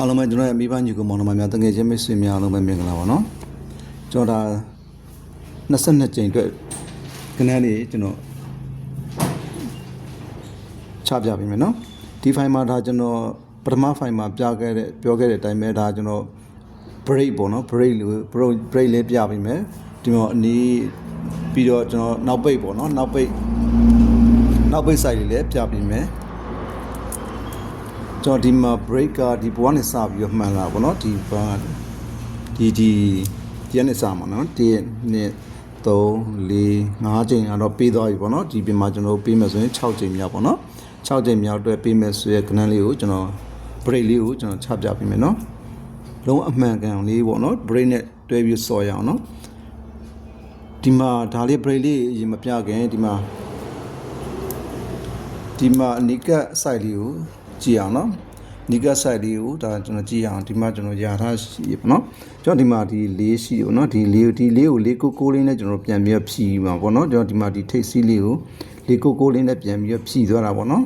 အားလုံးပဲကျွန်တော်ရဲ့မိဘညီကိုမောင်နှမများတငယ်ချင်းမိတ်ဆွေများအားလုံးပဲမင်္ဂလာပါနော်ကျွန်တော်ဒါ22ကြိမ်အတွက်ခဏလေးကျွန်တော်ချပြပေးမယ်နော်ဒီဖိုင်မှာဒါကျွန်တော်ပထမဖိုင်မှာပြခဲ့တဲ့ပြောခဲ့တဲ့အတိုင်းပဲဒါကျွန်တော် break ပေါ့နော် break လို့ break break လေးပြပေးမယ်ဒီမှာအနည်းပြီးတော့ကျွန်တော်နောက်ပိတ်ပေါ့နော်နောက်ပိတ်နောက်ပိတ် site လေးလည်းပြပေးမယ် ကျွန်တော်ဒီမှာ break ကဒီဘဝနဲ့စပြီးတော့မှန်လာပါတော့ဒီဘာဒီဒီဒီကနေစမှာနော်1 2 3 4 5ချိန်ကတော့ပေးသွားပြီပေါ့နော်ဒီပြင်မှာကျွန်တော်ပေးမယ်ဆိုရင်6ချိန်မြောက်ပေါ့နော်6ချိန်မြောက်အတွက်ပေးမယ်ဆိုရယ်ကဏ္ဍလေးကိုကျွန်တော် break လေးကိုကျွန်တော်ချပြပေးမယ်နော်လုံးအမှန်ကန်လေးပေါ့နော် break နဲ့တွဲပြီးဆော်ရအောင်နော်ဒီမှာဒါလေး break လေးအရင်မပြခင်ဒီမှာဒီမှာအနိက site လေးကို ကြည့်အောင်နော်နိက site လေးကိုဒါကျွန်တော်ကြည့်အောင်ဒီမှာကျွန်တော်ယာထားရှိရပေါ့နော်ကျွန်တော်ဒီမှာဒီလေးရှိပေါ့နော်ဒီလေးဒီလေးကိုလေးကိုကိုလေးနဲ့ကျွန်တော်ပြန်ပြီးတော့ဖြီးမှာပေါ့နော်ကျွန်တော်ဒီမှာဒီထိတ်စီးလေးကိုလေးကိုကိုလေးနဲ့ပြန်ပြီးတော့ဖြီးသွားတာပေါ့နော်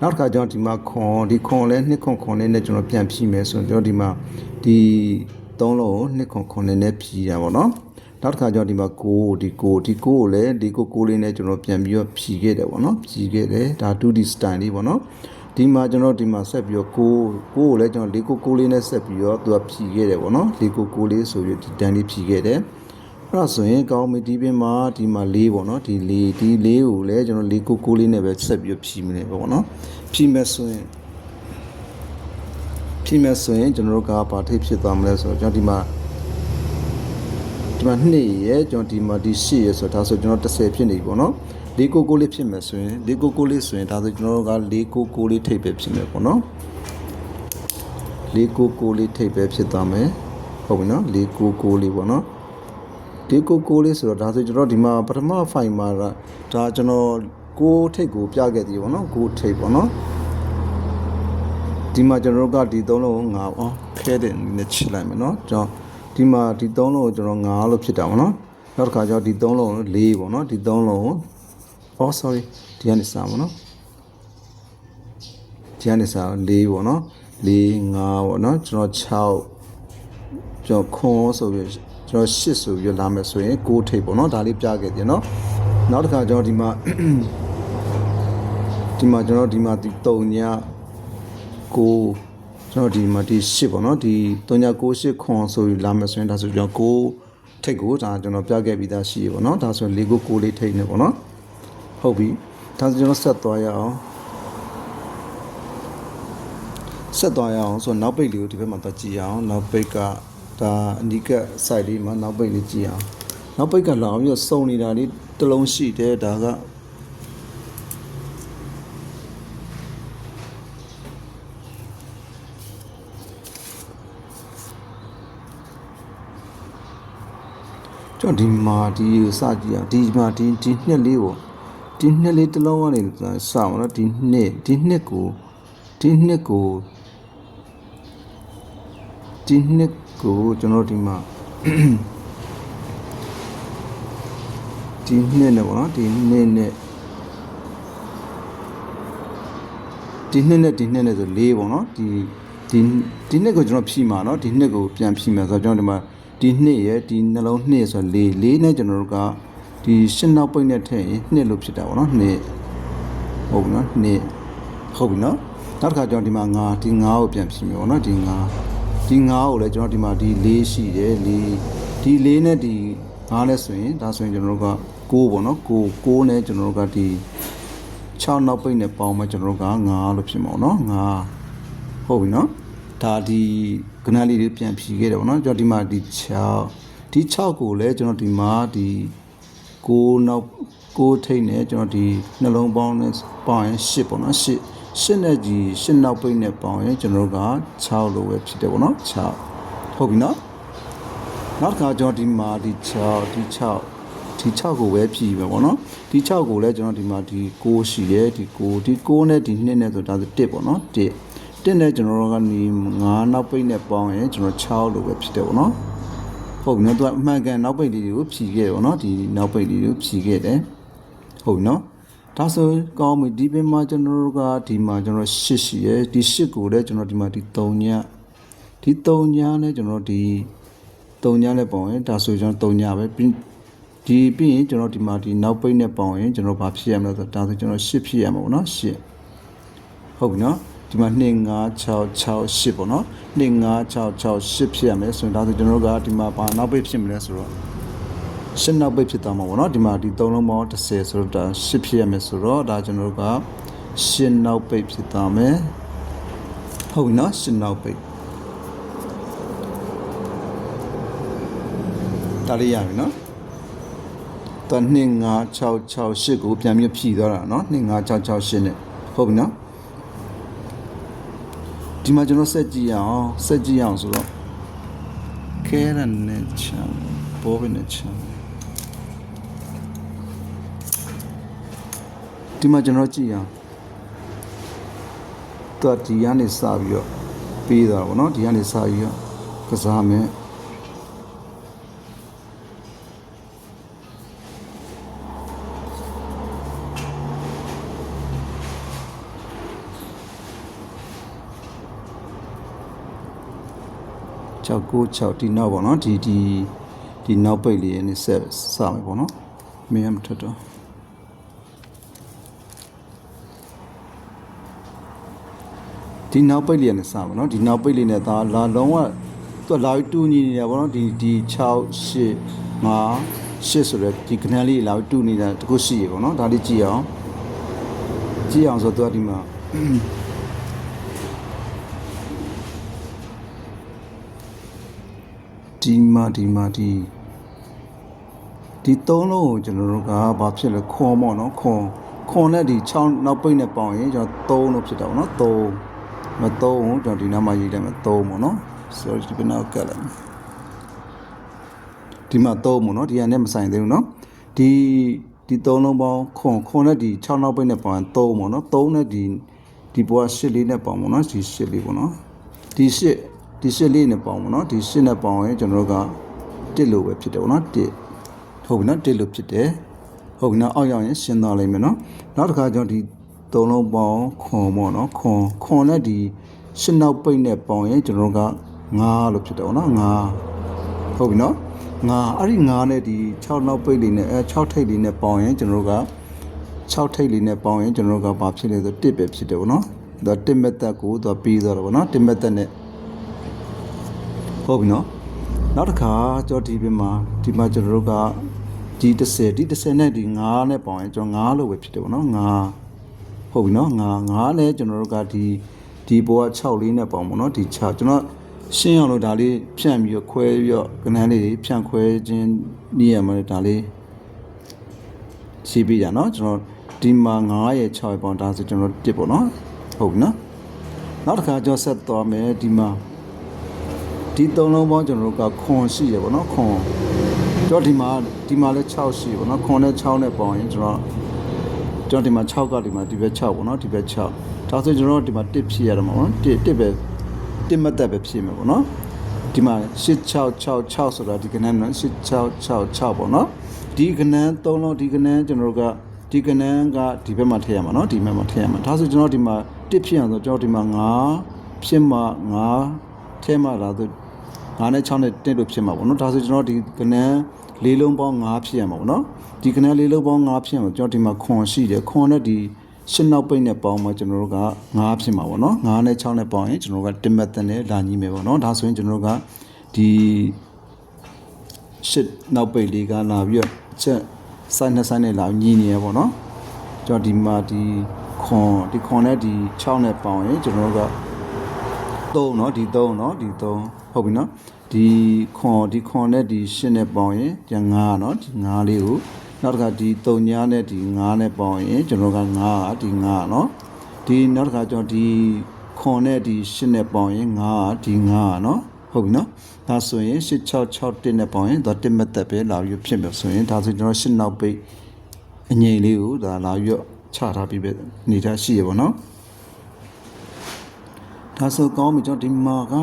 နောက်တစ်ခါကျွန်တော်ဒီမှာခွန်ဒီခွန်လဲနှစ်ခွန်ခွန်လေးနဲ့ကျွန်တော်ပြန်ဖြီးမယ်ဆိုရင်ကျွန်တော်ဒီမှာဒီသုံးလုံးကိုနှစ်ခွန်ခွန်လေးနဲ့ဖြီးတာပေါ့နော်နောက်တစ်ခါကျွန်တော်ဒီမှာကိုဒီကိုဒီကိုကိုလည်းဒီကိုကိုလေးနဲ့ကျွန်တော်ပြန်ပြီးတော့ဖြီးခဲ့တယ်ပေါ့နော်ဖြီးခဲ့တယ်ဒါ 2D style လေးပေါ့နော် ဒီမှာကျွန်တော်ဒီမှာဆက်ပြီးတော့ကိုကိုကိုလည်းကျွန်တော်လေးကိုကိုလေးနဲ့ဆက်ပြီးတော့သူကဖြီးခဲ့တယ်ပေါ့နော်လေးကိုကိုလေးဆိုပြီးဒီတန်းလေးဖြီးခဲ့တယ်အဲ့ဒါဆိုရင်ကောင်းပြီဒီပြင်မှာဒီမှာလေးပေါ့နော်ဒီလေးဒီလေးကိုလည်းကျွန်တော်လေးကိုကိုလေးနဲ့ပဲဆက်ပြီးတော့ဖြီးမနေပေါ့နော်ဖြီးမယ်ဆိုရင်ဖြီးမယ်ဆိုရင်ကျွန်တော်တို့ကဘာထိပ်ဖြစ်သွားမလဲဆိုတော့ကျွန်တော်ဒီမှာဒီမှာ2ရဲ့ကျွန်တော်ဒီမှာဒီ8ရဲ့ဆိုတော့ဒါဆိုကျွန်တော်30ဖြစ်နေပြီပေါ့နော် ၄ကိုကိုလေးဖြစ်မယ်ဆိုရင်၄ကိုကိုလေးဆိုရင်ဒါဆိုကျွန်တော်တို့က၄ကိုကိုလေးထိပ်ပဲဖြစ်မယ်ပေါ့နော်၄ကိုကိုလေးထိပ်ပဲဖြစ်သွားမယ်ဟုတ်ပြီနော်၄ကိုကိုလေးပေါ့နော်ဒီကိုကိုလေးဆိုတော့ဒါဆိုကျွန်တော်ဒီမှာပထမဖိုင်မှာဒါကျွန်တော်ကိုထိပ်ကိုပြခဲ့သေးပေါ့နော်ကိုထိပ်ပေါ့နော်ဒီမှာကျွန်တော်တို့ကဒီသုံးလုံးကိုငါအောင်ခဲတဲ့နဲ့ချလိုက်မယ်နော်ကျွန်တော်ဒီမှာဒီသုံးလုံးကိုကျွန်တော်ငါလို့ဖြစ်တာပေါ့နော်နောက်တစ်ခါကျတော့ဒီသုံးလုံးကို၄ပေါ့နော်ဒီသုံးလုံးကို oh sorry ဒီကနေစပါနော်ဒီကနေစ၄ပေါ့နော်၄၅ပေါ့နော်ကျွန်တော်6ကျွန်တော်ခွန်ဆိုပြီးကျွန်တော်8ဆိုပြီးလာမယ်ဆိုရင်6ထိပ်ပေါ့နော်ဒါလေးပြခဲ့တယ်နော်နောက်တစ်ခါကျွန်တော်ဒီမှာဒီမှာကျွန်တော်ဒီမှာဒီ3ညကိုကျွန်တော်ဒီမှာဒီ8ပေါ့နော်ဒီ3ည9 8ခွန်ဆိုပြီးလာမယ်ဆိုရင်ဒါဆိုကျွန်တော်9ထိပ်ကိုဒါကျွန်တော်ပြခဲ့ပြီးသားရှိရပေါ့နော်ဒါဆို4ကို9လေးထိပ်နေပေါ့နော် ဟုတ်ပြီဒါဆိုကျွန်တော်ဆက်သွားရအောင်ဆက်သွားရအောင်ဆိုတော့နောက်ပိတ်လေးကိုဒီဘက်မှာသွားကြည့်အောင်နောက်ပိတ်ကဒါအနီးက site လေးမှာနောက်ပိတ်လေးကြည့်အောင်နောက်ပိတ်ကလာပြီးတော့စုံနေတာလေးတစ်လုံးရှိတယ်ဒါကကျွန်တော်ဒီမှာဒီစကြည့်အောင်ဒီမှာဒီဒီနှစ်လေးကို ဒီနှစ်လေးတစ်လုံးကနေစမှာနော်ဒီနှစ်ဒီနှစ်ကိုဒီနှစ်ကိုဒီနှစ်ကိုကျွန်တော်ဒီမှာဒီနှစ်နဲ့ပေါ့နော်ဒီနှစ်နဲ့ဒီနှစ်နဲ့ဒီနှစ်နဲ့ဆို၄ပေါ့နော်ဒီဒီဒီနှစ်ကိုကျွန်တော်ဖြီးမှာနော်ဒီနှစ်ကိုပြန်ဖြီးမှာဆိုတော့ကျွန်တော်ဒီမှာဒီနှစ်ရဲ့ဒီနှလုံးနှစ်ဆို၄၄နဲ့ကျွန်တော်တို့က ဒီရှင်းနောက်ပိတ်နဲ့ထည့်ရင်နှစ်လို့ဖြစ်တာပေါ့နော်နှစ်ဟုတ်ပြီနော်နှစ်ဟုတ်ပြီနော်နောက်တစ်ခါကျွန်တော်ဒီမှာ၅ဒီ၅ကိုပြန်ဖြီးမယ်ပေါ့နော်ဒီ၅ဒီ၅ကိုလည်းကျွန်တော်ဒီမှာဒီ၄ရှိတယ်၄ဒီ၄နဲ့ဒီ၅နဲ့ဆိုရင်ဒါဆိုရင်ကျွန်တော်တို့က9ပေါ့နော်9 9နဲ့ကျွန်တော်တို့ကဒီ6နောက်ပိတ်နဲ့ပေါင်းမှကျွန်တော်တို့က9လို့ဖြစ်မှာပေါ့နော်9ဟုတ်ပြီနော်ဒါဒီကနလေးတွေပြန်ဖြီခဲ့တယ်ပေါ့နော်ကျွန်တော်ဒီမှာဒီ6ဒီ6ကိုလည်းကျွန်တော်ဒီမှာဒီ 9နောက်9ထိတ်နဲ့ကျွန်တော်ဒီနှလုံးပေါင်းနဲ့ပေါင်းရင်10ပေါ့နော်10 10နဲ့ကြီး10နောက်ပိတ်နဲ့ပေါင်းရင်ကျွန်တော်တို့က6လို့ပဲဖြစ်တယ်ပေါ့နော်6ဟုတ်ပြီနော်နောက်တစ်ခါကျွန်တော်ဒီမှာဒီ6ဒီ6ဒီ6ကိုပဲဖြီးပဲပေါ့နော်ဒီ6ကိုလည်းကျွန်တော်ဒီမှာဒီ6ရှိတယ်ဒီ6ဒီ6နဲ့ဒီ2နဲ့ဆိုဒါဆို1ပေါ့နော်1 1နဲ့ကျွန်တော်တို့ကနေ9နောက်ပိတ်နဲ့ပေါင်းရင်ကျွန်တော်6လို့ပဲဖြစ်တယ်ပေါ့နော် ဟုတ်ပြီနော်သူကအမှန်ကန်နောက်ပိတ်လေးတွေကိုဖြီးခဲ့တယ်ပေါ့နော်ဒီနောက်ပိတ်လေးတွေကိုဖြီးခဲ့တယ်ဟုတ်ပြီနော်ဒါဆိုကောင်းပြီဒီပင်မှာကျွန်တော်တို့ကဒီမှာကျွန်တော်8ရှိရယ်ဒီ8ကိုလည်းကျွန်တော်ဒီမှာဒီ3ညဒီ3ညာနဲ့ကျွန်တော်တို့ဒီ3ညာနဲ့ပေါင်းရင်ဒါဆိုကျွန်တော်3ညာပဲပြီးဒီပြီးရင်ကျွန်တော်ဒီမှာဒီနောက်ပိတ်နဲ့ပေါင်းရင်ကျွန်တော်ဘာဖြစ်ရမလဲဆိုတော့ဒါဆိုကျွန်တော်8ဖြစ်ရမှာပေါ့နော်8ဟုတ်ပြီနော် ဒီမှာ2 5 6 6 8ပေါ့နော်2 5 6 6 8ဖြစ်ရမယ်ဆိုရင်ဒါဆိုကျွန်တော်တို့ကဒီမှာဘာနောက်ပိတ်ဖြစ်မလဲဆိုတော့ရှင်းနောက်ပိတ်ဖြစ်သွားမှာပေါ့နော်ဒီမှာဒီ3လုံးပေါင်း30ဆိုတော့ဒါ8ဖြစ်ရမယ်ဆိုတော့ဒါကျွန်တော်တို့ကရှင်းနောက်ပိတ်ဖြစ်သွားမယ်ဟုတ်ပြီနော်ရှင်းနောက်ပိတ်ဒါလေးရပြီနော်တော့2566ကိုပြန်ပြီးဖြည့်သွားတာနော်25668နဲ့ဟုတ်ပြီနော် ဒီမှာကျွန်တော်ဆက်ကြည့်ရအောင်ဆက်ကြည့်ရအောင်ဆိုတော့ခဲရနဲ့ချမ်းဘောဘနဲ့ချမ်းဒီမှာကျွန်တော်ကြည့်ရအောင်တော့ဒီကနေစပြီးတော့ပြီးသွားတာဗောနော်ဒီကနေစပြီးတော့ကစားမယ် 696ဒီနောက်ပေါ့နော်ဒီဒီဒီနောက်ပိတ်လေးနဲ့ဆက်စမယ်ပေါ့နော်မင်းမထတော့ဒီနောက်ပိတ်လေးနဲ့စပါနော်ဒီနောက်ပိတ်လေးနဲ့ဒါလာလုံးဝသူကလာပြီးတူညီနေတယ်ပေါ့နော်ဒီဒီ6 8 5 8ဆိုတော့ဒီကနန်းလေးလာပြီးတူနေတာတခုရှိရေပေါ့နော်ဒါလေးကြည့်အောင်ကြည့်အောင်ဆိုတော့သူကဒီမှာ ဒီမှာဒီမှာဒီဒီသုံးလုံးကိုကျွန်တော်တို့ကဘာဖြစ်လဲခွန်ပေါ့နော်ခွန်ခွန်နဲ့ဒီ6နောက်ပိတ်နဲ့ပေါင်းရင်ကျွန်တော်3လို့ဖြစ်တာပေါ့နော်3မ3ကိုကျွန်တော်ဒီနားမှာရေးလိုက်မယ်3ပေါ့နော် sorry ဒီနောက်ကလည်းဒီမှာ3ပေါ့နော်ဒီကနဲ့မဆိုင်သေးဘူးနော်ဒီဒီ3လုံးပေါင်းခွန်ခွန်နဲ့ဒီ6နောက်ပိတ်နဲ့ပေါင်းရင်3ပေါ့နော်3နဲ့ဒီဒီဘောက8လေးနဲ့ပေါင်းပေါ့နော်ဒီ8လေးပေါ့နော်ဒီ8 ဒီ8လေးနဲ့ပေါင်းပေါ့နော်ဒီ8နဲ့ပေါင်းရင်ကျွန်တော်တို့က1လို့ပဲဖြစ်တယ်ပေါ့နော်1ဟုတ်ပြီနော်1လို့ဖြစ်တယ်ဟုတ်ပြီနော်အောက်ရောက်ရင်ရှင်းသွားလိမ့်မယ်နော်နောက်တစ်ခါကျွန်တော်ဒီသုံးလုံးပေါင်းခွန်ပေါ့နော်ခွန်ခွန်နဲ့ဒီရှင်းနောက်ပိတ်နဲ့ပေါင်းရင်ကျွန်တော်တို့က9လို့ဖြစ်တယ်ပေါ့နော်9ဟုတ်ပြီနော်9အဲ့ဒီ9နဲ့ဒီ6နောက်ပိတ်လေးနဲ့အဲ6ထိပ်လေးနဲ့ပေါင်းရင်ကျွန်တော်တို့က6ထိပ်လေးနဲ့ပေါင်းရင်ကျွန်တော်တို့ကဘာဖြစ်လဲဆို1ပဲဖြစ်တယ်ပေါ့နော်ဒါ1မက်သက်ကိုသူပြီးသွားတယ်ပေါ့နော်1မက်သက်နဲ့ ဟုတ်ပြီနော်နောက်တစ်ခါကျွန်တော်ဒီပြင်မှာဒီမှာကျွန်တော်တို့ကဒီ30ဒီ30နဲ့ဒီ9နဲ့ပေါင်းရင်ကျွန်တော်9လို့ပဲဖြစ်တယ်ပေါ့နော်9ဟုတ်ပြီနော်9 9နဲ့ကျွန်တော်တို့ကဒီဒီဘောက6လေးနဲ့ပေါင်းပေါ့နော်ဒီ6ကျွန်တော်ရှင်းအောင်လို့ဒါလေးဖြန့်ပြီးတော့ခွဲပြီးတော့ကနန်းလေးတွေဖြန့်ခွဲခြင်းနည်းရမှာဒါလေးရှိပြရနော်ကျွန်တော်ဒီမှာ9ရဲ့6ရဲ့ပေါင်းဒါဆိုကျွန်တော်1ပေါ့နော်ဟုတ်ပြီနော်နောက်တစ်ခါကျွန်တော်ဆက်သွားမယ်ဒီမှာ ဒီသုံးလုံးပေါင်းကျွန်တော်တို့ကခွန်ရှိရပေါ့နော်ခွန်ကျွန်တော်ဒီမှာဒီမှာလဲ6ရှိပေါ့နော်ခွန်နဲ့6နဲ့ပေါင်းရင်ကျွန်တော်ကျွန်တော်ဒီမှာ6ကဒီမှာဒီဘက်6ပေါ့နော်ဒီဘက်6ဒါဆိုကျွန်တော်ဒီမှာ1ဖြစ်ရတော့မှာပေါ့နော်1 1ပဲ1မတ်သက်ပဲဖြစ်မယ်ပေါ့နော်ဒီမှာ8666ဆိုတာဒီကနန်းနော်8666ပေါ့နော်ဒီကနန်းသုံးလုံးဒီကနန်းကျွန်တော်တို့ကဒီကနန်းကဒီဘက်မှာထည့်ရမှာနော်ဒီဘက်မှာထည့်ရမှာဒါဆိုကျွန်တော်ဒီမှာ1ဖြစ်အောင်ဆိုကျွန်တော်ဒီမှာ9ဖြစ်မှ9ထဲမှာလာဆို 9နဲ့6နဲ့တက်လို့ဖြစ်မှာပေါ့နော်ဒါဆိုကျွန်တော်ဒီကနန်းလေးလုံးပေါင်း9ဖြစ်ရမှာပေါ့နော်ဒီကနန်းလေးလုံးပေါင်း9ဖြစ်မှာကျွန်တော်ဒီမှာခွန်ရှိတယ်ခွန်နဲ့ဒီရှင်းနောက်ပိတ်နဲ့ပေါင်းမှကျွန်တော်တို့က9ဖြစ်မှာပေါ့နော်9နဲ့6နဲ့ပေါင်းရင်ကျွန်တော်တို့က1မက်တန်နဲ့လာညီမယ်ပေါ့နော်ဒါဆိုရင်ကျွန်တော်တို့ကဒီရှစ်နောက်ပိတ်လေးကလာပြီးတော့ချက်ဆိုင်နှစ်ဆိုင်နဲ့လာညီနေရပေါ့နော်ကျွန်တော်ဒီမှာဒီခွန်ဒီခွန်နဲ့ဒီ6နဲ့ပေါင်းရင်ကျွန်တော်တို့က3เนาะဒီ3เนาะဒီ3 ဟုတ်ပြီနော်ဒီခွန်ဒီခွန်နဲ့ဒီရှင်းနဲ့ပေါင်းရင်ကျန်9နော်ဒီ9လေးကိုနောက်တစ်ခါဒီ3ညာနဲ့ဒီ9နဲ့ပေါင်းရင်ကျွန်တော်က9ကဒီ9နော်ဒီနောက်တစ်ခါကျွန်တော်ဒီခွန်နဲ့ဒီရှင်းနဲ့ပေါင်းရင်9ကဒီ9နော်ဟုတ်ပြီနော်ဒါဆိုရင်8661နဲ့ပေါင်းရင်ဒါ1မသက်ပဲလာပြီးဖြစ်မယ်ဆိုရင်ဒါဆိုကျွန်တော်8နောက်ပိတ်အငိမ့်လေးကိုဒါလာပြီးချထားပြီးပဲနေထားရှိရပါတော့ဒါဆိုကောင်းပြီကျွန်တော်ဒီမှာက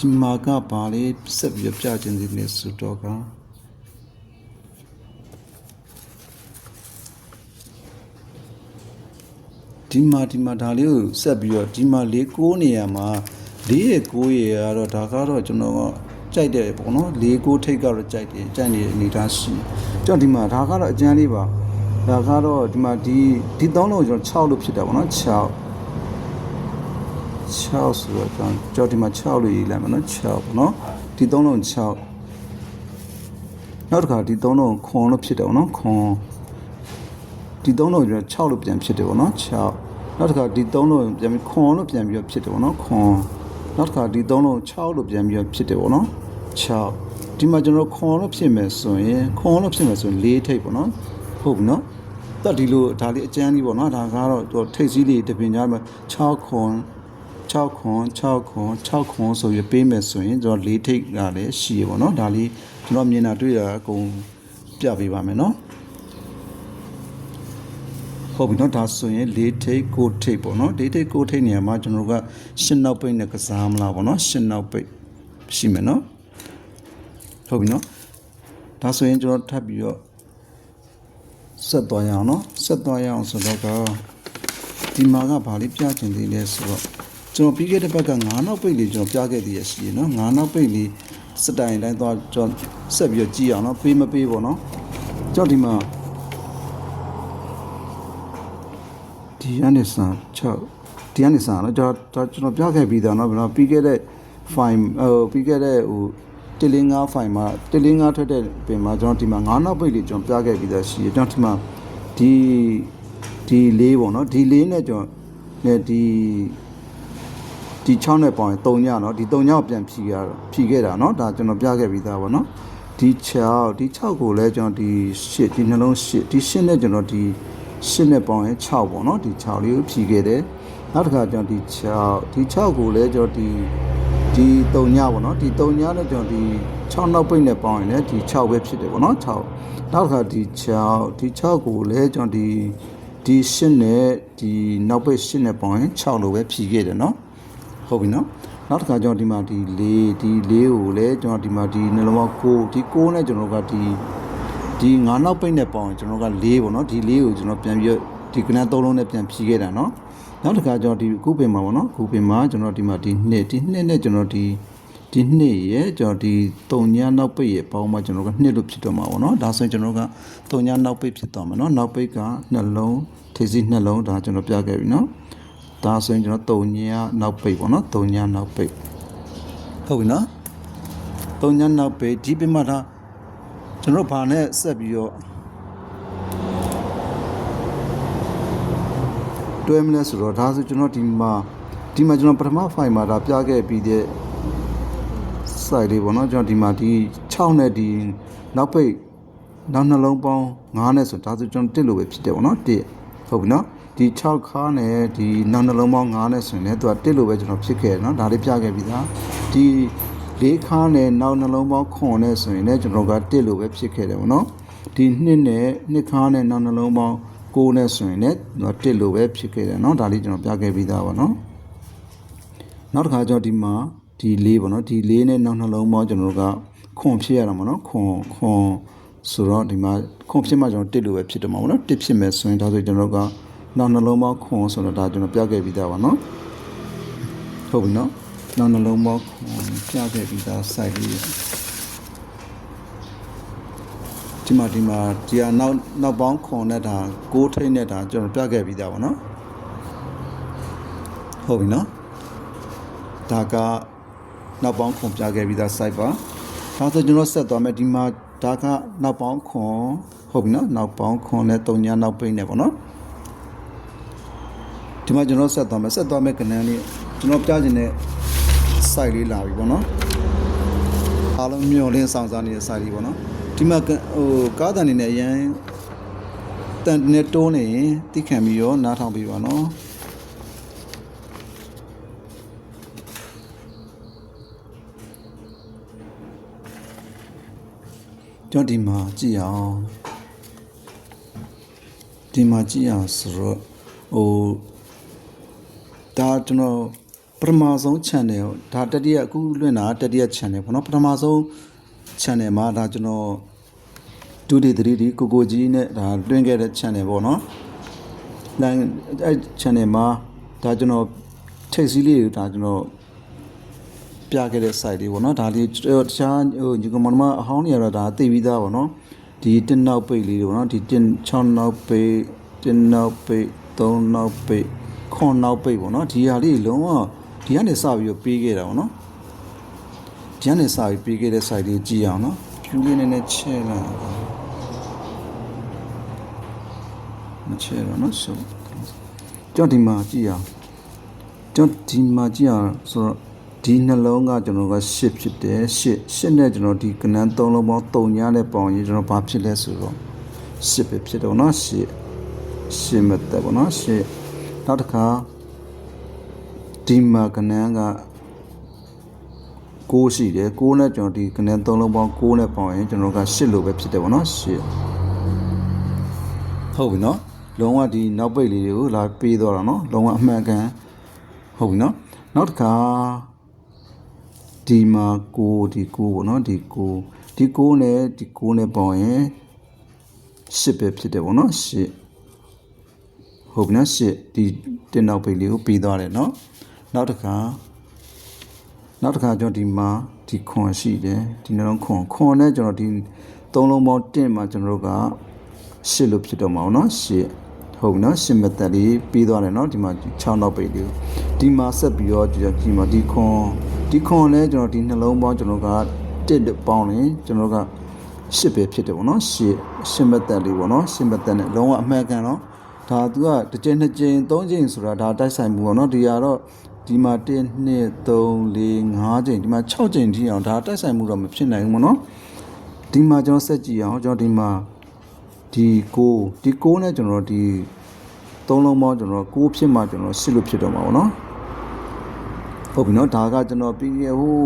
ဒီမှာကပါလေဆက်ပြီးပြခြင်းဒီနေ့ဆိုတော့ကဒီမှာဒီမှာဒါလေးကိုဆက်ပြီးတော့ဒီမှာလေးကိုနေရာမှာလေးရကိုရကတော့ဒါကတော့ကျွန်တော်ကကြိုက်တယ်ပေါ့နော်လေးကိုထိတ်ကတော့ကြိုက်တယ်ကြိုက်နေတဲ့အနေထားရှိကျွန်တော်ဒီမှာဒါကတော့အကျန်းလေးပါဒါကတော့ဒီမှာဒီဒီသုံးလုံးကိုကျွန်တော်6လို့ဖြစ်တာပေါ့နော်6 6ဆိုတော့ကျွန်တော်ဒီမှာ6လို့ရေးလိုက်မယ်နော်6ပေါ့နော်ဒီသုံးလုံး6နောက်တစ်ခါဒီသုံးလုံးခွန်လို့ဖြစ်တယ်ပေါ့နော်ခွန်ဒီသုံးလုံးကျွန်တော်6လို့ပြန်ဖြစ်တယ်ပေါ့နော်6နောက်တစ်ခါဒီသုံးလုံးပြန်ပြီးခွန်လို့ပြန်ပြီးတော့ဖြစ်တယ်ပေါ့နော်ခွန်နောက်တစ်ခါဒီသုံးလုံး6လို့ပြန်ပြီးတော့ဖြစ်တယ်ပေါ့နော်6ဒီမှာကျွန်တော်ခွန်လို့ဖြစ်မယ်ဆိုရင်ခွန်လို့ဖြစ်မယ်ဆိုရင်၄ထိပ်ပေါ့နော်ဟုတ်ပြီနော်တက်ဒီလိုဒါလေးအကျန်းလေးပေါ့နော်ဒါကတော့သူထိပ်စည်းလေးတစ်ပင်ကြားမှာ6ခွန် 6ခွန်6ခွန်6ခွန်ဆိုရပေးမယ်ဆိုရင်ကျွန်တော်၄ထိပ်ကလည်းရှိရပေါ့နော်ဒါလေးကျွန်တော်မြင်တာတွေ့တာအကုန်ပြပေးပါမယ်နော် ဟုတ်ပြီเนาะဒါဆိုရင်၄ထိပ်၉ထိပ်ပေါ့เนาะ၄ထိပ်၉ထိပ်နေရာမှာကျွန်တော်တို့ကရှင်းနောက်ပိတ်နဲ့ကစားမလားပေါ့เนาะရှင်းနောက်ပိတ်ရှိမယ်เนาะဟုတ်ပြီเนาะဒါဆိုရင်ကျွန်တော်ထပ်ပြီးတော့ဆက်သွားရအောင်เนาะဆက်သွားရအောင်ဆိုတော့ကဒီမှာကဘာလေးပြချင်သေးလဲဆိုတော့ ကျွန်တော်ပြီးခဲ့တဲ့ဘက်က9နောက်ပိတ်လေးကျွန်တော်ပြခဲ့သေးရရှိရနော်9နောက်ပိတ်လေးစတိုင်တိုင်းသွားကျွန်တော်ဆက်ပြီးကြည့်အောင်နော်ဖေးမပေးပေါ့နော်ကျွန်တော်ဒီမှာဒီကနေစာ6ဒီကနေစာနော်ကျွန်တော်ကျွန်တော်ပြခဲ့ပြီးသားနော်ကျွန်တော်ပြီးခဲ့တဲ့ file ဟိုပြီးခဲ့တဲ့ဟို105 file မှာ105ထွက်တဲ့ပင်မှာကျွန်တော်ဒီမှာ9နောက်ပိတ်လေးကျွန်တော်ပြခဲ့ပြီးသားရှိရကျွန်တော်ဒီမှာဒီဒီလေးပေါ့နော်ဒီလေးနဲ့ကျွန်တော်ဒီ ဒီ6နဲ့ပေါင်းရင်3ညနော်ဒီ3ညကိုပြန်ဖြီးရတော့ဖြီးခဲ့တာနော်ဒါကျွန်တော်ပြခဲ့ပြီးသားပါနော်ဒီ6ဒီ6ကိုလည်းကျွန်တော်ဒီ8ဒီနှလုံး8ဒီ8နဲ့ကျွန်တော်ဒီ8နဲ့ပေါင်းရင်6ပေါ့နော်ဒီ6လေးကိုဖြီးခဲ့တယ်နောက်တစ်ခါကျွန်တော်ဒီ6ဒီ6ကိုလည်းကျွန်တော်ဒီဒီ3ညပေါ့နော်ဒီ3ညနဲ့ကျွန်တော်ဒီ6နောက်ပိတ်နဲ့ပေါင်းရင်လည်းဒီ6ပဲဖြစ်တယ်ပေါ့နော်6နောက်တစ်ခါဒီ6ဒီ6ကိုလည်းကျွန်တော်ဒီဒီ8နဲ့ဒီနောက်ပိတ်8နဲ့ပေါင်းရင်6လို့ပဲဖြီးခဲ့တယ်နော် ဟုတ်ပြီနော်နောက်တစ်ခါကျွန်တော်ဒီမှာဒီလေးဒီလေးကိုလည်းကျွန်တော်ဒီမှာဒီနှလုံးပေါင်း6ဒီ6နဲ့ကျွန်တော်ကဒီဒီ9နောက်ပိတ်နဲ့ပေါင်းရင်ကျွန်တော်က4ပေါ့နော်ဒီ4ကိုကျွန်တော်ပြန်ပြီးတော့ဒီကနန်း3လုံးနဲ့ပြန်ဖြီးခဲ့တာနော်နောက်တစ်ခါကျွန်တော်ဒီခုပင်မှာပေါ့နော်ခုပင်မှာကျွန်တော်ဒီမှာဒီနှစ်ဒီနှစ်နဲ့ကျွန်တော်ဒီဒီနှစ်ရဲ့ကျွန်တော်ဒီ3ညနောက်ပိတ်ရဲ့ပေါင်းမှာကျွန်တော်ကနှစ်လို့ဖြစ်တော့မှာပေါ့နော်ဒါဆိုရင်ကျွန်တော်က3ညနောက်ပိတ်ဖြစ်သွားမှာနော်နောက်ပိတ်ကနှလုံးထေစီနှလုံးဒါကျွန်တော်ပြခဲ့ပြီနော် ဒါဆိုရင်ကျွန်တော်3ညနောက်ပိတ်ပေါ့နော်3ညနောက်ပိတ်ဟုတ်ပြီနော်3ညနောက်ပိတ်ဒီပြမတာကျွန်တော်ဘာနဲ့ဆက်ပြီးတော့တွဲမလဲဆိုတော့ဒါဆိုကျွန်တော်ဒီမှာဒီမှာကျွန်တော်ပထမ file မှာဒါပြခဲ့ပြီးတဲ့ site လေးပေါ့နော်ကျွန်တော်ဒီမှာဒီ6နဲ့ဒီနောက်ပိတ်နောက်နှလုံးပေါင်း9နဲ့ဆိုဒါဆိုကျွန်တော်တစ်လို့ပဲဖြစ်တယ်ပေါ့နော်တစ်ဟုတ်ပြီနော် ဒီ6ခါနဲ့ဒီနောက်နှလုံးပေါင်း9နဲ့ဆိုရင်လည်းသူကတစ်လို့ပဲကျွန်တော်ဖြစ်ခဲ့တယ်နော်ဒါလေးပြခဲ့ပြီးသားဒီ၄ခါနဲ့နောက်နှလုံးပေါင်း9နဲ့ဆိုရင်လည်းကျွန်တော်ကတစ်လို့ပဲဖြစ်ခဲ့တယ်ပေါ့နော်ဒီနှစ်နဲ့နှစ်ခါနဲ့နောက်နှလုံးပေါင်း9နဲ့ဆိုရင်လည်းသူကတစ်လို့ပဲဖြစ်ခဲ့တယ်နော်ဒါလေးကျွန်တော်ပြခဲ့ပြီးသားပါနော်နောက်တစ်ခါကျတော့ဒီမှာဒီလေးပေါ့နော်ဒီလေးနဲ့နောက်နှလုံးပေါင်းကျွန်တော်တို့ကခွန်ဖြစ်ရတာပေါ့နော်ခွန်ခွန်ဆိုတော့ဒီမှာခွန်ဖြစ်မှကျွန်တော်တစ်လို့ပဲဖြစ်တယ်မှာပေါ့နော်တစ်ဖြစ်မယ်ဆိုရင်ဒါဆိုကျွန်တော်တို့က နောက်နှလုံးပေါင်းခွန်ဆိုတော့ဒါကျွန်တော်ပြခဲ့ပြီးသားပါနော်ဟုတ်ပြီနော်နောက်နှလုံးပေါင်းခွန်ပြခဲ့ပြီးသား site လေးဒီမှာဒီမှာဒီကနောက်နောက်ပေါင်းခွန်နဲ့ဒါ6ထိတ်နဲ့ဒါကျွန်တော်ပြခဲ့ပြီးသားပါနော်ဟုတ်ပြီနော်ဒါကနောက်ပေါင်းခွန်ပြခဲ့ပြီးသား site ပါဒါဆိုကျွန်တော်ဆက်သွားမယ်ဒီမှာဒါကနောက်ပေါင်းခွန်ဟုတ်ပြီနော်နောက်ပေါင်းခွန်နဲ့တုံညာနောက်ပိတ်နဲ့ပေါ့နော် ဒီမှာကျွန်တော်ဆက်သွားမယ်ဆက်သွားမယ်ကဏ္ဍလေးကျွန်တော်ပြချင်တဲ့ site လေးလာပြီပေါ့နော်အားလုံးမျောလင်းဆောင်စားနေတဲ့ site လေးပေါ့နော်ဒီမှာကဟိုကားတန်နေနဲ့အရန်တန်နဲ့တိုးနေရင်တိခံပြီးရောနားထောင်ပြီးပါနော်ကျွန်တော်ဒီမှာကြည့်အောင်ဒီမှာကြည့်အောင်ဆိုတော့ဟို ဒါကျွန်တော်ပထမဆုံး channel ဒါတတိယအခုလွှင့်တာတတိယ channel ပေါ့နော်ပထမဆုံး channel မှာဒါကျွန်တော်2 D 3 D ကိုကိုကြီးနဲ့ဒါလွှင့်ခဲ့တဲ့ channel ပေါ့နော် line အဲ့ channel မှာဒါကျွန်တော်ထိတ်စည်းလေးတွေဒါကျွန်တော်ပြခဲ့တဲ့ site လေးပေါ့နော်ဒါလေးတခြားဟိုဒီကမ္ဘာမှာအဟောင်းတွေကတော့ဒါသိပြီးသားပေါ့နော်ဒီတစ်နောက်ပိတ်လေးတွေပေါ့နော်ဒီတင်6နောက်ပိတ်တင်နောက်ပိတ်3နောက်ပိတ် ခွန်နောက်ပိတ်ပေါ့နော်ဒီဟာလေးလုံးဝဒီကနေစပြီးတော့ပေးခဲ့တာပေါ့နော်ဒီကနေစပြီးပေးခဲ့တဲ့ site လေးကြည့်အောင်နော်ဖြူလေးနည်းနည်းချဲ့လိုက်မချဲ့တော့နော်ဆိုကြောက်ဒီမှာကြည့်အောင် ကျွန်တော်ဒီမှာကြည့်အောင်ဆိုတော့ဒီနှလုံးကကျွန်တော်က8ဖြစ်တယ်8 8နဲ့ကျွန်တော်ဒီကနန်း3လုံးပေါင်း3ညနဲ့ပေါင်းရင်ကျွန်တော်ဘာဖြစ်လဲဆိုတော့8ပဲဖြစ်တော့เนาะ8 8မတက်ပေါ့เนาะ8 နောက်တစ်ခါဒီမှာကနန်းက6ရှိတယ်6နဲ့ကျွန်တော်ဒီကနန်း3လုံးပေါင်း6နဲ့ပေါင်းရင်ကျွန်တော်က8လို့ပဲဖြစ်တယ်ဗောနော်8ဟုတ်ပြီနော်လုံးဝဒီနောက်ပိတ်လေးတွေကိုလာပေးတော့တာနော်လုံးဝအမှန်ကန်ဟုတ်ပြီနော်နောက်တစ်ခါဒီမှာ6ဒီ6ဗောနော်ဒီ6ဒီ6နဲ့ဒီ6နဲ့ပေါင်းရင်8ပဲဖြစ်တယ်ဗောနော်8 ဟုတ်ပြီနော်10ဒီတင်နောက်ပိတ်လေးကိုပြီးသွားတယ်နော်နောက်တစ်ခါနောက်တစ်ခါကျွန်တော်ဒီမှာဒီခွန်ရှိတယ်ဒီနှလုံးခွန်ခွန်နဲ့ကျွန်တော်ဒီသုံးလုံးပေါင်းတင့်မှာကျွန်တော်တို့က10လို့ဖြစ်တော့မှာပေါ့နော်10ဟုတ်ပြီနော်10မသက်လေးပြီးသွားတယ်နော်ဒီမှာ6နောက်ပိတ်လေးကိုဒီမှာဆက်ပြီးတော့ဒီမှာဒီခွန်ဒီခွန်နဲ့ကျွန်တော်ဒီနှလုံးပေါင်းကျွန်တော်က1ပေါင်းရင်ကျွန်တော်က10ပဲဖြစ်တယ်ပေါ့နော်10 10မသက်လေးပေါ့နော်10မသက်နဲ့လုံးဝအမှန်ကန်တော့ ဒါသူကတစ်ကြိမ်နှစ်ကြိမ်သုံးကြိမ်ဆိုတာဒါတိုက်ဆိုင်မှုပေါ့နော်ဒီကတော့ဒီမှာ1 2 3 4 5ကြိမ်ဒီမှာ6ကြိမ်ထိအောင်ဒါတိုက်ဆိုင်မှုတော့မဖြစ်နိုင်ဘူးပေါ့နော်ဒီမှာကျွန်တော်ဆက်ကြည့်အောင်ကျွန်တော်ဒီမှာဒီကိုဒီကိုနဲ့ကျွန်တော်ဒီသုံးလုံးပေါင်းကျွန်တော်ကိုဖြစ်မှကျွန်တော်ရှစ်လို့ဖြစ်တော့မှာပေါ့နော်ဟုတ်ပြီနော်ဒါကကျွန်တော်ပြီးရဟို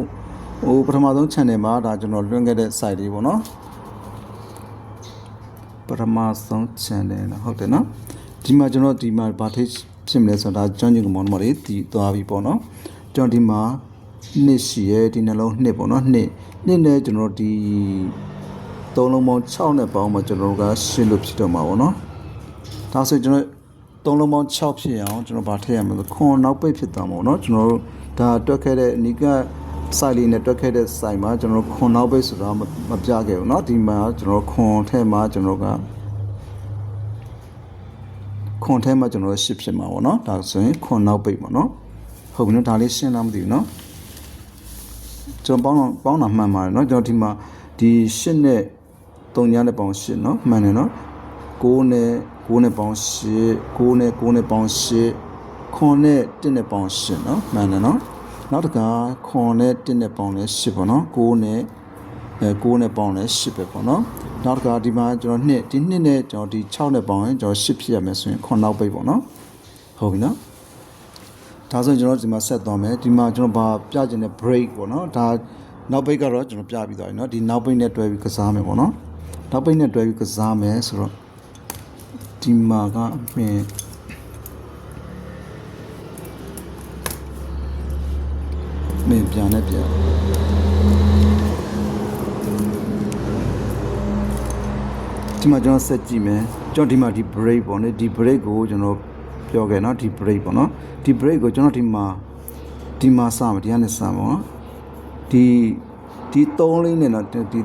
ဟိုပထမဆုံး channel မှာဒါကျွန်တော်လွှင့်ခဲ့တဲ့ site လေးပေါ့နော်ပထမဆုံး channel နော်ဟုတ်တယ်နော် ဒီမှာကျွန်တော်ဒီမှာဗာထိတ်ဖြစ်မလဲဆိုတာကျွမ်းကျင်ကမောင်မလေးဒီသွားပြီပေါ့နော်ကျွန်တော်ဒီမှာနှစ်ရှိရဲဒီနှလုံးနှစ်ပေါ့နော်နှစ်နှစ်နဲ့ကျွန်တော်ဒီသုံးလုံးပေါင်း6နဲ့ပေါင်းမှကျွန်တော်တို့ကရှင်းလို့ဖြစ်တော့မှာပေါ့နော်ဒါဆိုကျွန်တော်သုံးလုံးပေါင်း6ဖြစ်အောင်ကျွန်တော်ဗာထည့်ရမယ်ဆိုခွန်နောက်ပိတ်ဖြစ်သွားမှာပေါ့နော်ကျွန်တော်တို့ဒါတွက်ခဲ့တဲ့အနိက site လေးနဲ့တွက်ခဲ့တဲ့ site မှာကျွန်တော်ခွန်နောက်ပိတ်ဆိုတာမမပြခဲ့ဘူးเนาะဒီမှာကျွန်တော်ခွန်ထဲမှာကျွန်တော်က ခွန်ထဲမှာကျွန်တော်တို့ရှစ်ဖြစ်မှာပေါ့နော်ဒါဆိုရင်ခွန်နောက်ပိတ်ပေါ့နော်ဟုတ်ပြီနော်ဒါလေးရှင်းလားမသိဘူးနော်ကျွန်တော်ပေါင်းတော့ပေါင်းတာမှန်ပါတယ်နော်ကျွန်တော်ဒီမှာဒီရှစ်နဲ့သုံးညာနဲ့ပေါင်းရှစ်နော်မှန်တယ်နော်9နဲ့9နဲ့ပေါင်းရှစ်9နဲ့9နဲ့ပေါင်းရှစ်ခွန်နဲ့1နဲ့ပေါင်းရှစ်နော်မှန်တယ်နော်နောက်တကခွန်နဲ့1နဲ့ပေါင်းလဲရှစ်ပေါ့နော်9နဲ့9နဲ့ပေါင်းလဲ10ပဲပေါ့နော် နောက်တစ်ခါဒီမှာကျွန်တော်2ဒီ2နဲ့ကျွန်တော်ဒီ6နဲ့ပေါင်းရင်ကျွန်တော်10ဖြစ်ရမယ်ဆိုရင်ခွန်နောက်ပိတ်ပေါ့နော်ဟုတ်ပြီနော်ဒါဆိုရင်ကျွန်တော်ဒီမှာဆက်သွားမယ်ဒီမှာကျွန်တော်ဘာပြချင်တဲ့ break ပေါ့နော်ဒါနောက်ပိတ်ကတော့ကျွန်တော်ပြပြီးသွားပြီနော်ဒီနောက်ပိတ်နဲ့တွဲပြီးကစားမယ်ပေါ့နော်နောက်ပိတ်နဲ့တွဲပြီးကစားမယ်ဆိုတော့ဒီမှာကအမြင်မင်းပြန်နဲ့ပြန် ဒီမှာကျွန်တော်ဆက်ကြည့်မယ်ကျွန်တော်ဒီမှာဒီ break ပေါ့နော်ဒီ break ကိုကျွန်တော်ပြောခဲ့နော်ဒီ break ပေါ့နော်ဒီ break ကိုကျွန်တော်ဒီမှာဒီမှာစမယ်ဒီကနေစမယ်နော်ဒီဒီ3လေးနဲ့နော်ဒီ3ဒီ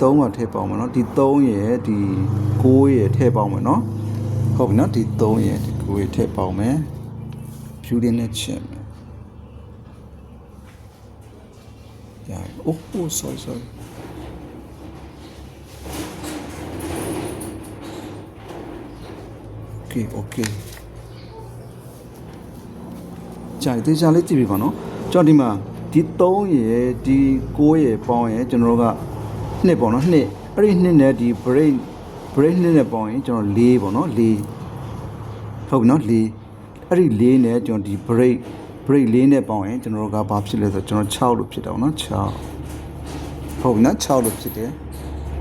3မှာထည့်ပေါအောင်မယ်နော်ဒီ3ရဲ့ဒီ6ရဲ့ထည့်ပေါအောင်မယ်နော်ဟုတ်ပြီနော်ဒီ3ရဲ့ဒီ6ရဲ့ထည့်ပေါအောင်မယ်ဖြူလေးနဲ့ချက်မယ် Yeah. Oh, oh, sorry, sorry. Okay, okay. ကြာတေးချာလေးကြည့်ပြီပါနော်ကျွန်တော်ဒီမှာဒီ3ရယ်ဒီ6ရယ်ပေါင်းရယ်ကျွန်တော်တို့က2ပေါ့နော်2အဲ့ဒီ2နဲ့ဒီ break break 2နဲ့ပေါင်းရင်ကျွန်တော်4ပေါ့နော်4ဟုတ်ပြီနော်4အဲ့ဒီ4နဲ့ကျွန်တော်ဒီ break break 4နဲ့ပေါင်းရင်ကျွန်တော်တို့ကဘာဖြစ်လဲဆိုတော့ကျွန်တော်6လို့ဖြစ်တော့နော်6ဟုတ်ပြီနော်6လို့ဖြစ်တယ်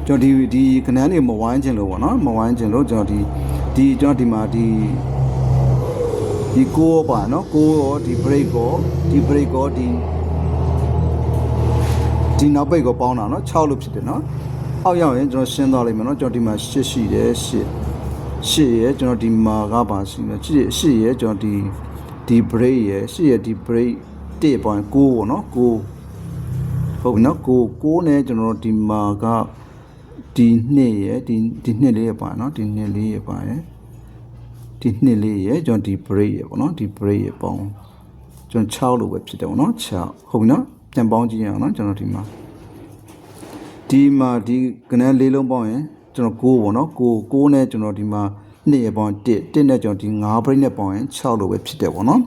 ကျွန်တော်ဒီဒီခဏန်းလေးမဝိုင်းခြင်းလို့ပေါ့နော်မဝိုင်းခြင်းလို့ကျွန်တော်ဒီ ဒီကျွန်တော်ဒီမှာဒီဒီကိုရောပါနော်ကိုရောဒီ break ကိုဒီ break ကိုဒီဒီနောက်ပိတ်ကိုပေါင်းတာနော်6လို့ဖြစ်တယ်နော်အောက်ရောက်ရင်ကျွန်တော်ရှင်းသွားလိမ့်မယ်နော်ကျွန်တော်ဒီမှာ8ရှိတယ်8ရှစ်ရဲ့ကျွန်တော်ဒီမှာကပါရှိနေရှစ်ရှစ်ရဲ့ကျွန်တော်ဒီဒီ break ရဲ့ရှစ်ရဲ့ဒီ break 1ပေါ့9ပေါ့နော်9ဟုတ်ပြီနော်9 9နဲ့ကျွန်တော်ဒီမှာက ဒီနှစ်ရဲ့ဒီဒီနှစ်လေးရပါနော်ဒီနှစ်လေးရပါရဲ့ဒီနှစ်လေးရဲ့ကျွန်တော်ဒီ break ရဲ့ပေါ့နော်ဒီ break ရဲ့ပေါင်းကျွန်တော်6လို့ပဲဖြစ်တယ်ပေါ့နော်6ဟုတ်ပြီနော်ပြန်ပေါင်းကြည့်ရအောင်နော်ကျွန်တော်ဒီမှာဒီမှာဒီကနန်းလေးလုံးပေါင်းရင်ကျွန်တော်9ပေါ့နော်9 9နဲ့ကျွန်တော်ဒီမှာ2ရပေါင်း1 1နဲ့ကျွန်တော်ဒီ9 break နဲ့ပေါင်းရင်6လို့ပဲဖြစ်တယ်ပေါ့နော်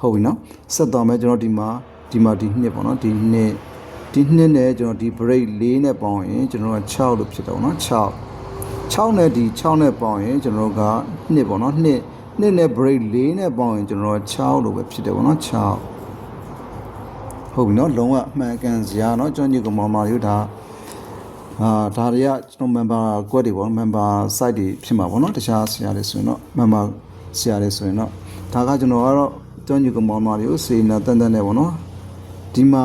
ဟုတ်ပြီနော်ဆက်သွားမယ်ကျွန်တော်ဒီမှာဒီမှာဒီ2ပေါ့နော်ဒီ2 ဒီ2နဲ့ကျွန်တော်ဒီ break 4နဲ့ပေါင်းရင်ကျွန်တော်က6လို့ဖြစ်တယ်ပေါ့နော်6 6နဲ့ဒီ6နဲ့ပေါင်းရင်ကျွန်တော်က2ပေါ့နော်2 2နဲ့ break 4နဲ့ပေါင်းရင်ကျွန်တော်က6လို့ပဲဖြစ်တယ်ပေါ့နော်6ဟုတ်ပြီနော်လုံးဝအမှန်ကန်စရာเนาะကျွန်တော်ညီကောင်မမာတို့ဒါ အာဒါတွေကကျွန်တော် member ကွက်တွေပေါ့ member site တွေဖြစ်မှာပေါ့နော်တခြားဆရာတွေဆိုရင်တော့ member ဆရာတွေဆိုရင်တော့ဒါကကျွန်တော်ကတော့ကျောင်းညီကောင်မောင်မတွေကိုစေနာတန်တန်နဲ့ပေါ့နော်ဒီမှာ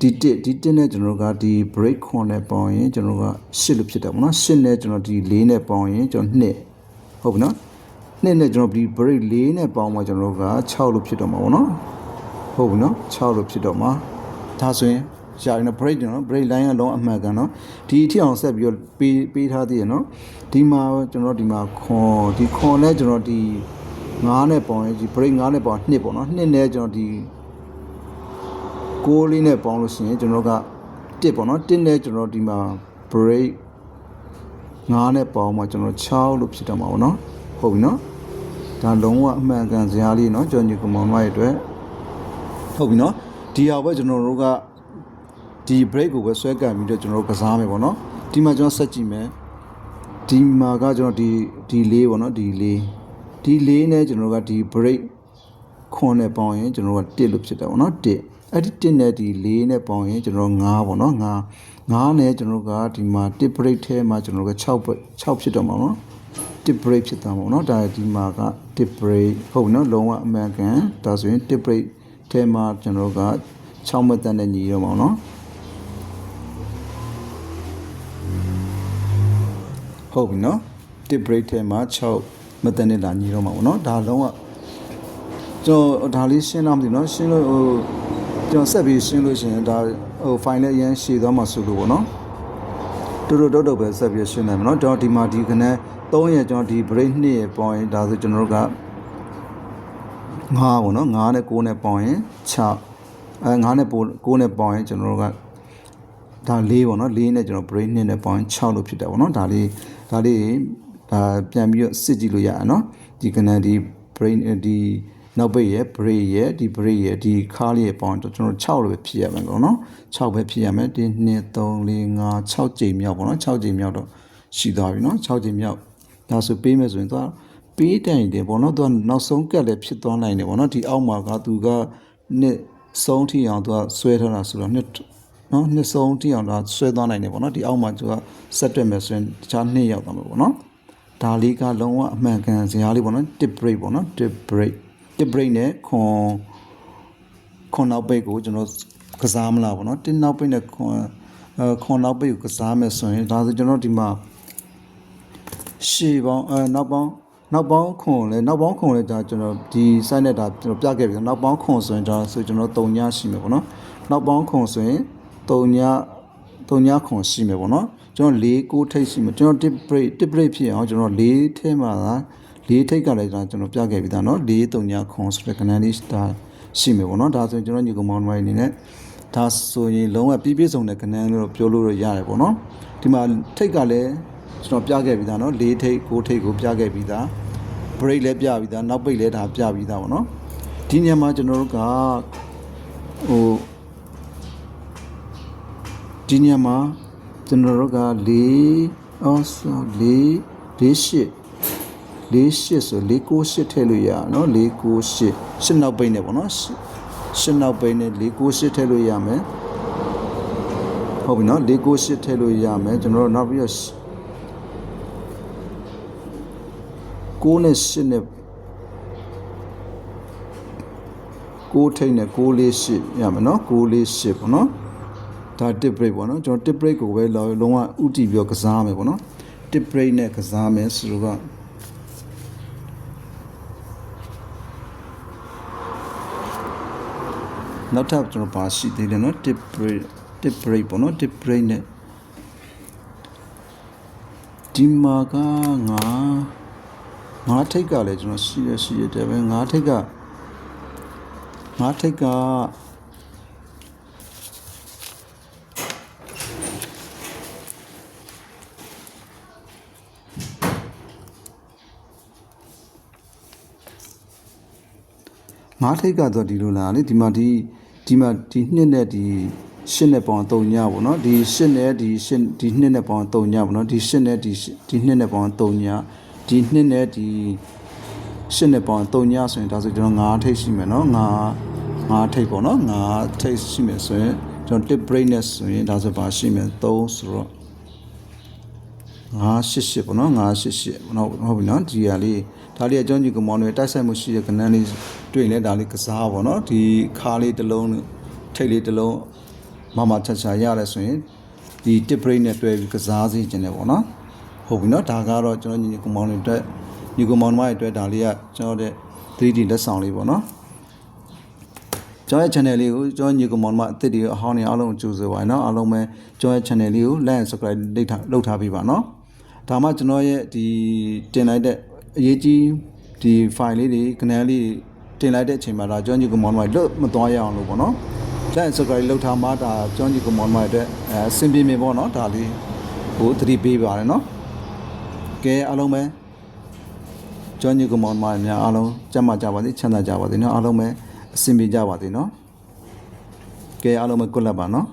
ဒီတစ်ဒီတစ်နဲ့ကျွန်တော်တို့ကဒီ break ခွန်နဲ့ပေါင်းရင်ကျွန်တော်တို့က8လို့ဖြစ်တယ်ပေါ့နော်8နဲ့ကျွန်တော်ဒီ4နဲ့ပေါင်းရင်ကျွန်တော်2ဟုတ်ပြီနော်2နဲ့ကျွန်တော်ဒီ break 4နဲ့ပေါင်းမှကျွန်တော်တို့က6လို့ဖြစ်တော့မှာပေါ့နော်ဟုတ်ပြီနော်6လို့ဖြစ်တော့မှာဒါဆိုရင်ရှာရင်တော့ break နော် break line ကလုံးအမှန်ကန်နော်ဒီအထီအောင်ဆက်ပြီးတော့ပေးပေးထားသေးရနော်ဒီမှာကျွန်တော်ဒီမှာခွန်ဒီခွန်နဲ့ကျွန်တော်ဒီ9နဲ့ပေါင်းရင်ဒီ break 9နဲ့ပေါင်း2ပေါ့နော်2နဲ့ကျွန်တော်ဒီ 6လေးနဲ့ပေါင်းလို့ရှိရင်ကျွန်တော်က1ပေါ့နော်1နဲ့ကျွန်တော်ဒီမှာ break 9နဲ့ပေါင်းမှကျွန်တော်6လို့ဖြစ်တော့မှာပေါ့နော်ဟုတ်ပြီနော်ဒါလုံးဝအမှန်ကန်စရာလေးနော်ကျွန်တော်ညီကမောင်မရဲ့အတွက်ဟုတ်ပြီနော်ဒီဟာပဲကျွန်တော်တို့ကဒီ break ကိုပဲဆွဲကန်ပြီးတော့ကျွန်တော်တို့ကစားမယ်ပေါ့နော်ဒီမှာကျွန်တော်ဆက်ကြည့်မယ်ဒီမှာကကျွန်တော်ဒီဒီလေးပေါ့နော်ဒီလေးဒီလေးနဲ့ကျွန်တော်တို့ကဒီ break ခွန်နဲ့ပေါင်းရင်ကျွန်တော်တို့က1လို့ဖြစ်တယ်ပေါ့နော်1 အဲ့ဒီ1နဲ့ဒီ4နဲ့ပေါင်းရင်ကျွန်တော်9ပေါ့နော်9 9နဲ့ကျွန်တော်ကဒီမှာ1 break ထဲမှာကျွန်တော်က6 break 6ဖြစ်တော့မှာနော်1 break ဖြစ်သွားမှာနော်ဒါဒီမှာက1 break ဟုတ်နော်လုံးဝအမှန်ကန်ဒါဆိုရင်1 break ထဲမှာကျွန်တော်က6မှတ်တန်းနဲ့ညီတော့မှာနော်ဟုတ်ပြီနော်တစ် break ထဲမှာ6မတန်နဲ့လာညီတော့မှာပေါ့နော်ဒါလုံးဝကျွန်တော်ဒါလေးရှင်းလားမသိဘူးနော်ရှင်းလို့ဟို ကျွန်တော်ဆက်ပြီးရှင်းလို့ရှိရင်ဒါဟို file အရင်ရှည်သွားမှာဆိုလို့ပေါ့နော်တူတူတုတ်တုတ်ပဲဆက်ပြီးရှင်းနိုင်မှာနော်ကျွန်တော်ဒီမှာဒီခနဲ့3ရကျွန်တော်ဒီ break 2ရပေါင်းရင်ဒါဆိုကျွန်တော်တို့က9ပေါ့နော်9နဲ့6နဲ့ပေါင်းရင်6အဲ9နဲ့6နဲ့ပေါင်းရင်ကျွန်တော်တို့ကဒါ4ပေါ့နော်4နဲ့ကျွန်တော် break 2နဲ့ပေါင်းရင်6လို့ဖြစ်တယ်ပေါ့နော်ဒါလေးဒါလေးဒါပြန်ပြီးတော့စစ်ကြည့်လို့ရအောင်နော်ဒီခနဲ့ဒီ brain ဒီ နောက်ပိတ်ရဲ့ break ရဲ့ဒီ break ရဲ့ဒီခါးလေးရဲ့ပေါင်းတော့ကျွန်တော်6လို့ပဲဖြစ်ရမယ်ပေါ့နော်6ပဲဖြစ်ရမယ်1 2 3 4 5 6ကြိမ်မြောက်ပေါ့နော်6ကြိမ်မြောက်တော့ရှိသွားပြီနော်6ကြိမ်မြောက်ဒါဆိုပေးမယ်ဆိုရင်သွားပေးတိုင်တယ်ပေါ့နော်သူကနောက်ဆုံးကက်လည်းဖြစ်သွားနိုင်တယ်ပေါ့နော်ဒီအောက်မှာကသူကနှစ်ဆုံးထိအောင်သူကဆွဲထားတာဆိုတော့နှစ်နော်နှစ်ဆုံးထိအောင်ဒါဆွဲသွားနိုင်တယ်ပေါ့နော်ဒီအောက်မှာသူကဆက်တွက်မယ်ဆိုရင်တခြားနှစ်ရောက်သွားမှာပေါ့နော်ဒါလေးကလုံးဝအမှန်ကန်စရာလေးပေါ့နော် tip break ပေါ့နော် tip break tip break နဲ့ခွန်ခွန်နောက်ပိတ်ကိုကျွန်တော်ကစားမလားပေါ့နော်တင်းနောက်ပိတ်နဲ့ခွန်အဲခွန်နောက်ပိတ်ကိုကစားမယ်ဆိုရင်ဒါဆိုကျွန်တော်ဒီမှာရှေ့ပေါင်းအဲနောက်ပေါင်းနောက်ပေါင်းခွန်လဲနောက်ပေါင်းခွန်လဲဒါကျွန်တော်ဒီ site နဲ့ဒါကျွန်တော်ပြခဲ့ပြီနောက်ပေါင်းခွန်ဆိုရင်ဒါဆိုကျွန်တော်3ညရှိမယ်ပေါ့နော်နောက်ပေါင်းခွန်ဆိုရင်3ည3ညခွန်ရှိမယ်ပေါ့နော်ကျွန်တော်4 9ထိပ်ရှိမယ်ကျွန်တော် tip break tip break ဖြစ်အောင်ကျွန်တော်4ထဲမှာဒါ 4ထိပ်ကလည်းဒါကျွန်တော်ပြခဲ့ပြီဒါနော်4 3ညခွန်ဆိုတဲ့ကဏ္ဍလေးဒါရှိမယ်ပေါ့နော်ဒါဆိုရင်ကျွန်တော်ညီကောင်မောင်မိုင်းအနေနဲ့ဒါဆိုရင်လုံးဝပြည့်ပြည့်စုံတဲ့ကဏ္ဍလို့ပြောလို့ရရတယ်ပေါ့နော်ဒီမှာထိပ်ကလည်း ကျွန်တော်ပြခဲ့ပြီးသားเนาะ၄ထိပ်၉ထိပ်ကိုပြခဲ့ပြီးသား break လည်းပြပြီးသားနောက်ပိတ်လည်းဒါပြပြီးသားပေါ့နော်ဒီညမှာကျွန်တော်တို့ကဟိုဒီညမှာကျွန်တော်တို့က၄အော်ဆို၄၄ရှ 48ဆို498ထည့်လို့ရအောင်နော်498 8နောက်ပိတ်နဲ့ပေါ့နော်8နောက်ပိတ်နဲ့498ထည့်လို့ရမယ်ဟုတ်ပြီနော်498ထည့်လို့ရမယ်ကျွန်တော်တို့နောက်ပြီးတော့9နဲ့8နဲ့6ထိတ်နဲ့6လေး8ရမယ်နော်6လေး8ပေါ့နော်ဒါ tip break ပေါ့နော်ကျွန်တော် tip break ကိုပဲလုံးဝဥတီပြီးတော့ကစားမယ်ပေါ့နော် tip break နဲ့ကစားမယ်ဆိုတော့ နောက်ထပ်ကျွန်တော်ပါရှိသေးတယ်နော်တစ်ပရိတ်တစ်ပရိတ်ပေါ့နော်တစ်ပရိတ်နဲ့ဒီမှာကငါငါထိတ်ကလည်းကျွန်တော်ရှိရရှိရတယ်ပဲငါထိတ်ကငါထိတ်ကငါးထိတ်ကတော့ဒီလိုလားလေဒီမှာဒီ ဒီမှာဒီနှစ်နဲ့ဒီရှစ်နဲ့ပေါင်း3ညပေါ့နော်ဒီရှစ်နဲ့ဒီရှစ်ဒီနှစ်နဲ့ပေါင်း3ညပေါ့နော်ဒီရှစ်နဲ့ဒီရှစ်ဒီနှစ်နဲ့ပေါင်း3ညဒီနှစ်နဲ့ဒီရှစ်နဲ့ပေါင်း3ညဆိုရင်ဒါဆိုကျွန်တော်ငါးထိတ်ရှိမယ်နော်ငါးငါးထိတ်ပေါ့နော်ငါးထိတ်ရှိမယ်ဆိုရင်ကျွန်တော် tip break နဲ့ဆိုရင်ဒါဆိုပါရှိမယ်3ဆိုတော့988ပေါ့နော်988ဟုတ်ဟုတ်ပြီနော်ဒီဟာလေးဒါလေးအကြောင်းကြီးကမောင်းတွေတိုက်ဆိုင်မှုရှိတဲ့ကဏ္ဍလေး တွေ့လဲဒါလေးကစားပေါ့နော်ဒီခါလေးတစ်လုံးထိတ်လေးတစ်လုံးမမချာချာရတယ်ဆိုရင်ဒီ tip break နဲ့တွဲပြီးကစားစေခြင်းတယ်ပေါ့နော်ဟုတ်ပြီနော်ဒါကတော့ကျွန်တော်ညီကမောင်းတွေအတွက်ညီကမောင်းတွေအတွက်ဒါလေးကကျွန်တော်တဲ့ 3D လက်ဆောင်လေးပေါ့နော်ကျွန်တော်ရဲ့ channel လေးကိုကျွန်တော်ညီကောင်မောင်မအသစ်တွေအဟောင်းတွေအားလုံးကိုကြိုဆိုပါရနော်အားလုံးပဲကျွန်တော်ရဲ့ channel လေးကို like and subscribe လုပ်ထားလုပ်ထားပေးပါနော်ဒါမှကျွန်တော်ရဲ့ဒီတင်လိုက်တဲ့အရေးကြီးဒီ file လေးတွေ canal လေးတ င်လိုက်တဲ့အချိန်မှာဒါကျွန်တော်ညီကောင်မောင်မလွတ်မသွားရအောင်လို့ပေါ့နော် like and subscribe လုပ်ထားမှဒါကျွန်တော်ညီကောင်မောင်မအတွက်အဲအဆင်ပြေမြင်ပေါ့နော်ဒါလေးကိုသတိပေးပါရနော်ကဲအားလုံးပဲကျောင်းကြီးကမောင်မများအားလုံးကျမ်းမာကြပါစေချမ်းသာကြပါစေနော်အားလုံးပဲအဆင်ပြေကြပါစေနော်ကဲအားလုံးပဲကွတ်လက်ပါနော်